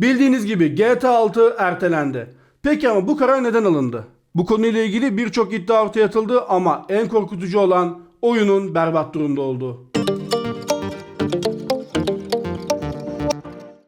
Bildiğiniz gibi GTA 6 ertelendi. Peki ama bu karar neden alındı? Bu konuyla ilgili birçok iddia ortaya atıldı ama en korkutucu olan oyunun berbat durumda olduğu.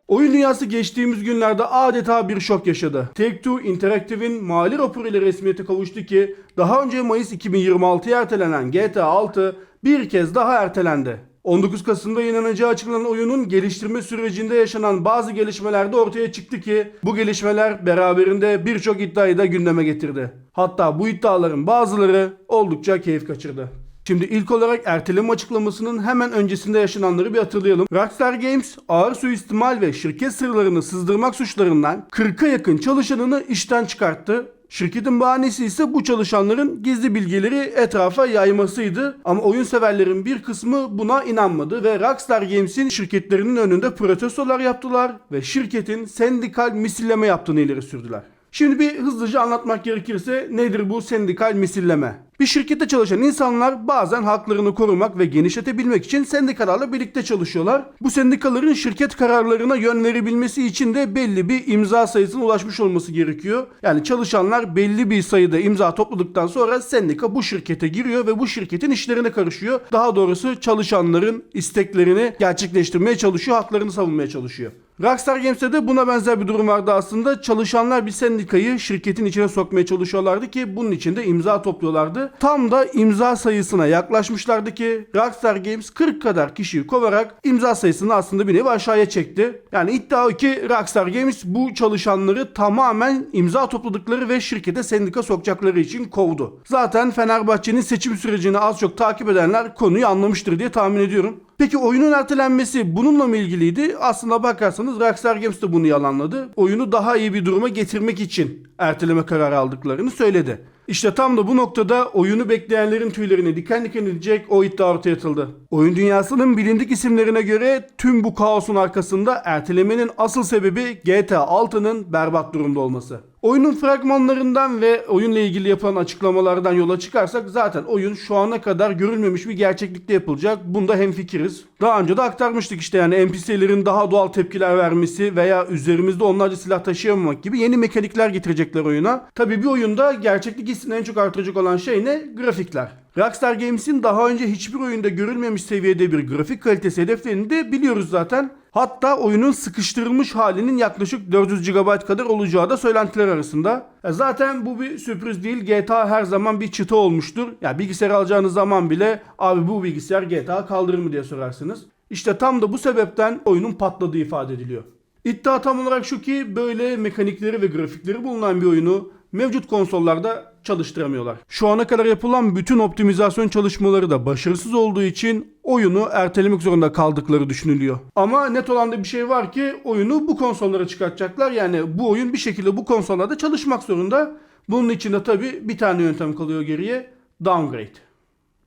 Oyun dünyası geçtiğimiz günlerde adeta bir şok yaşadı. Take-Two Interactive'in mali raporuyla resmiyete kavuştu ki daha önce Mayıs 2026'ya ertelenen GTA 6 bir kez daha ertelendi. 19 Kasım'da yayınlanacağı açıklanan oyunun geliştirme sürecinde yaşanan bazı gelişmeler de ortaya çıktı ki bu gelişmeler beraberinde birçok iddiayı da gündeme getirdi. Hatta bu iddiaların bazıları oldukça keyif kaçırdı. Şimdi ilk olarak erteleme açıklamasının hemen öncesinde yaşananları bir hatırlayalım. Rockstar Games ağır suistimal ve şirket sırlarını sızdırmak suçlarından 40'a yakın çalışanını işten çıkarttı. Şirketin bahanesi ise bu çalışanların gizli bilgileri etrafa yaymasıydı. Ama oyun severlerin bir kısmı buna inanmadı ve Rockstar Games'in şirketlerinin önünde protestolar yaptılar ve şirketin sendikal misilleme yaptığını ileri sürdüler. Şimdi bir hızlıca anlatmak gerekirse nedir bu sendikal misilleme? Bir şirkette çalışan insanlar bazen haklarını korumak ve genişletebilmek için sendikalarla birlikte çalışıyorlar. Bu sendikaların şirket kararlarına yön verebilmesi için de belli bir imza sayısına ulaşmış olması gerekiyor. Yani çalışanlar belli bir sayıda imza topladıktan sonra sendika bu şirkete giriyor ve bu şirketin işlerine karışıyor. Daha doğrusu çalışanların isteklerini gerçekleştirmeye çalışıyor, haklarını savunmaya çalışıyor. Rockstar Games'te de buna benzer bir durum vardı aslında. Çalışanlar bir sendikayı şirketin içine sokmaya çalışıyorlardı ki bunun için de imza topluyorlardı. Tam da imza sayısına yaklaşmışlardı ki Rockstar Games 40 kadar kişiyi kovarak imza sayısını aslında bir nevi aşağıya çekti. Yani iddia o ki Rockstar Games bu çalışanları tamamen imza topladıkları ve şirkete sendika sokacakları için kovdu. Zaten Fenerbahçe'nin seçim sürecini az çok takip edenler konuyu anlamıştır diye tahmin ediyorum. Peki oyunun ertelenmesi bununla mı ilgiliydi? Aslında bakarsanız Rockstar Games de bunu yalanladı. Oyunu daha iyi bir duruma getirmek için erteleme kararı aldıklarını söyledi. İşte tam da bu noktada oyunu bekleyenlerin tüylerini diken diken edecek o iddia ortaya atıldı. Oyun dünyasının bilindik isimlerine göre tüm bu kaosun arkasında ertelemenin asıl sebebi GTA 6'nın berbat durumda olması. Oyunun fragmanlarından ve oyunla ilgili yapılan açıklamalardan yola çıkarsak zaten oyun şu ana kadar görülmemiş bir gerçeklikte yapılacak. Bunda hemfikiriz. Daha önce de aktarmıştık işte yani NPC'lerin daha doğal tepkiler vermesi veya üzerimizde onlarca silah taşıyamamak gibi yeni mekanikler getirecekler oyuna. Tabi bir oyunda gerçeklik hissini en çok artıracak olan şey ne? Grafikler. Rockstar Games'in daha önce hiçbir oyunda görülmemiş seviyede bir grafik kalitesi hedeflerini de biliyoruz zaten. Hatta oyunun sıkıştırılmış halinin yaklaşık 400 GB kadar olacağı da söylentiler arasında. E Zaten bu bir sürpriz değil. GTA her zaman bir çıta olmuştur. Ya bilgisayar alacağınız zaman bile abi bu bilgisayar GTA kaldırır mı diye sorarsınız. İşte tam da bu sebepten oyunun patladığı ifade ediliyor. İddia tam olarak şu ki böyle mekanikleri ve grafikleri bulunan bir oyunu mevcut konsollarda çalıştıramıyorlar. Şu ana kadar yapılan bütün optimizasyon çalışmaları da başarısız olduğu için oyunu ertelemek zorunda kaldıkları düşünülüyor. Ama net olan da bir şey var ki oyunu bu konsollara çıkartacaklar. Yani bu oyun bir şekilde bu konsollarda çalışmak zorunda. Bunun için de tabi bir tane yöntem kalıyor geriye. Downgrade.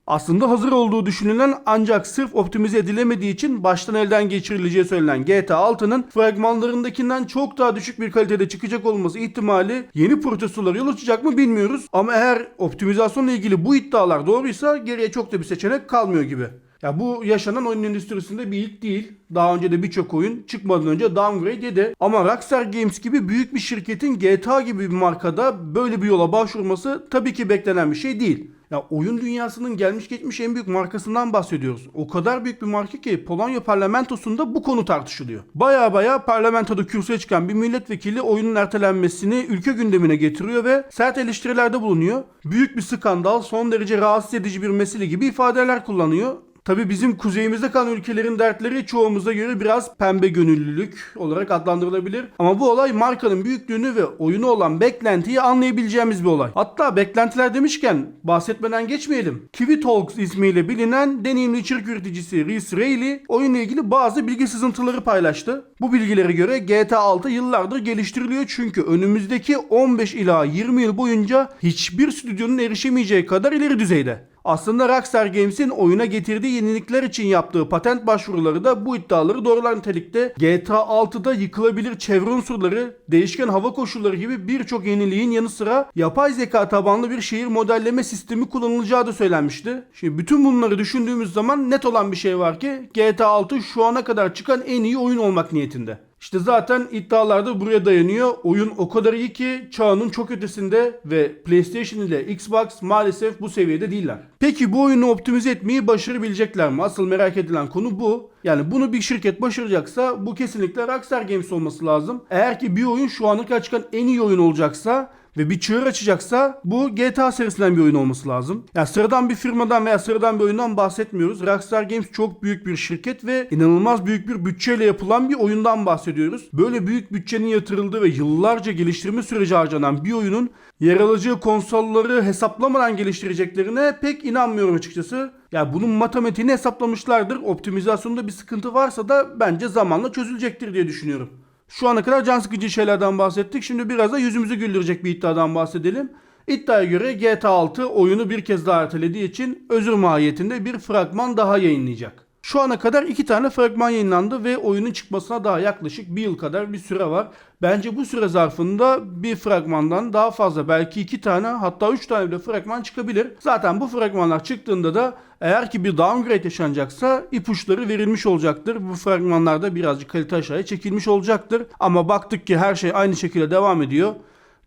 Aslında hazır olduğu düşünülen ancak sırf optimize edilemediği için baştan elden geçirileceği söylenen GTA 6'nın fragmanlarındakinden çok daha düşük bir kalitede çıkacak olması ihtimali yeni protestolara yol açacak mı bilmiyoruz. Ama eğer optimizasyonla ilgili bu iddialar doğruysa geriye çok da bir seçenek kalmıyor gibi. Ya bu yaşanan oyun endüstrisinde bir ilk değil. Daha önce de birçok oyun çıkmadan önce downgrade yedi. Ama Rockstar Games gibi büyük bir şirketin GTA gibi bir markada böyle bir yola başvurması tabii ki beklenen bir şey değil. Ya oyun dünyasının gelmiş geçmiş en büyük markasından bahsediyoruz. O kadar büyük bir marka ki Polonya parlamentosunda bu konu tartışılıyor. Baya baya parlamentoda kürsüye çıkan bir milletvekili oyunun ertelenmesini ülke gündemine getiriyor ve sert eleştirilerde bulunuyor. Büyük bir skandal, son derece rahatsız edici bir mesele gibi ifadeler kullanıyor. Tabi bizim kuzeyimizde kalan ülkelerin dertleri çoğumuza göre biraz pembe gönüllülük olarak adlandırılabilir. Ama bu olay markanın büyüklüğünü ve oyunu olan beklentiyi anlayabileceğimiz bir olay. Hatta beklentiler demişken bahsetmeden geçmeyelim. Kiwi Talks ismiyle bilinen deneyimli içerik üreticisi Reese Reilly oyunla ilgili bazı bilgi sızıntıları paylaştı. Bu bilgilere göre GTA 6 yıllardır geliştiriliyor çünkü önümüzdeki 15 ila 20 yıl boyunca hiçbir stüdyonun erişemeyeceği kadar ileri düzeyde. Aslında Rockstar Games'in oyuna getirdiği yenilikler için yaptığı patent başvuruları da bu iddiaları doğrular nitelikte. GTA 6'da yıkılabilir çevre unsurları, değişken hava koşulları gibi birçok yeniliğin yanı sıra yapay zeka tabanlı bir şehir modelleme sistemi kullanılacağı da söylenmişti. Şimdi bütün bunları düşündüğümüz zaman net olan bir şey var ki GTA 6 şu ana kadar çıkan en iyi oyun olmak niyetinde. İşte zaten iddialar da buraya dayanıyor. Oyun o kadar iyi ki çağının çok ötesinde ve PlayStation ile Xbox maalesef bu seviyede değiller. Peki bu oyunu optimize etmeyi başarabilecekler mi? Asıl merak edilen konu bu. Yani bunu bir şirket başaracaksa bu kesinlikle Rockstar Games olması lazım. Eğer ki bir oyun şu ana kadar çıkan en iyi oyun olacaksa ve bir çığır açacaksa bu GTA serisinden bir oyun olması lazım. Yani sıradan bir firmadan veya sıradan bir oyundan bahsetmiyoruz. Rockstar Games çok büyük bir şirket ve inanılmaz büyük bir bütçeyle yapılan bir oyundan bahsediyoruz. Böyle büyük bütçenin yatırıldığı ve yıllarca geliştirme süreci harcanan bir oyunun yer alacağı konsolları hesaplamadan geliştireceklerine pek inanmıyorum açıkçası. Ya bunun matematiğini hesaplamışlardır. Optimizasyonda bir sıkıntı varsa da bence zamanla çözülecektir diye düşünüyorum. Şu ana kadar can sıkıcı şeylerden bahsettik. Şimdi biraz da yüzümüzü güldürecek bir iddiadan bahsedelim. İddiaya göre GTA 6 oyunu bir kez daha ertelediği için özür mahiyetinde bir fragman daha yayınlayacak. Şu ana kadar iki tane fragman yayınlandı ve oyunun çıkmasına daha yaklaşık bir yıl kadar bir süre var. Bence bu süre zarfında bir fragmandan daha fazla belki iki tane hatta üç tane bile fragman çıkabilir. Zaten bu fragmanlar çıktığında da eğer ki bir downgrade yaşanacaksa ipuçları verilmiş olacaktır. Bu fragmanlarda birazcık kalite aşağıya çekilmiş olacaktır. Ama baktık ki her şey aynı şekilde devam ediyor.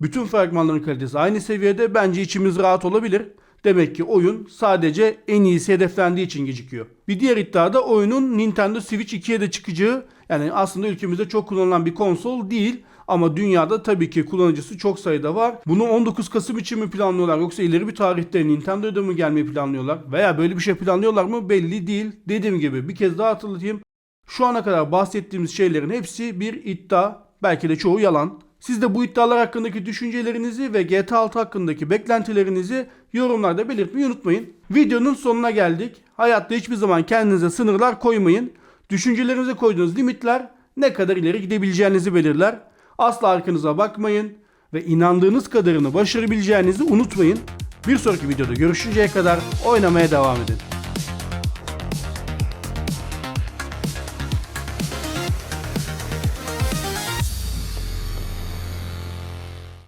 Bütün fragmanların kalitesi aynı seviyede. Bence içimiz rahat olabilir. Demek ki oyun sadece en iyisi hedeflendiği için gecikiyor. Bir diğer iddia da oyunun Nintendo Switch 2'ye de çıkacağı. Yani aslında ülkemizde çok kullanılan bir konsol değil. Ama dünyada tabii ki kullanıcısı çok sayıda var. Bunu 19 Kasım için mi planlıyorlar yoksa ileri bir tarihte Nintendo'da mı gelmeyi planlıyorlar? Veya böyle bir şey planlıyorlar mı belli değil. Dediğim gibi bir kez daha hatırlatayım. Şu ana kadar bahsettiğimiz şeylerin hepsi bir iddia. Belki de çoğu yalan. Siz de bu iddialar hakkındaki düşüncelerinizi ve GTA 6 hakkındaki beklentilerinizi yorumlarda belirtmeyi unutmayın. Videonun sonuna geldik. Hayatta hiçbir zaman kendinize sınırlar koymayın. Düşüncelerinize koyduğunuz limitler ne kadar ileri gidebileceğinizi belirler. Asla arkanıza bakmayın ve inandığınız kadarını başarabileceğinizi unutmayın. Bir sonraki videoda görüşünceye kadar oynamaya devam edin.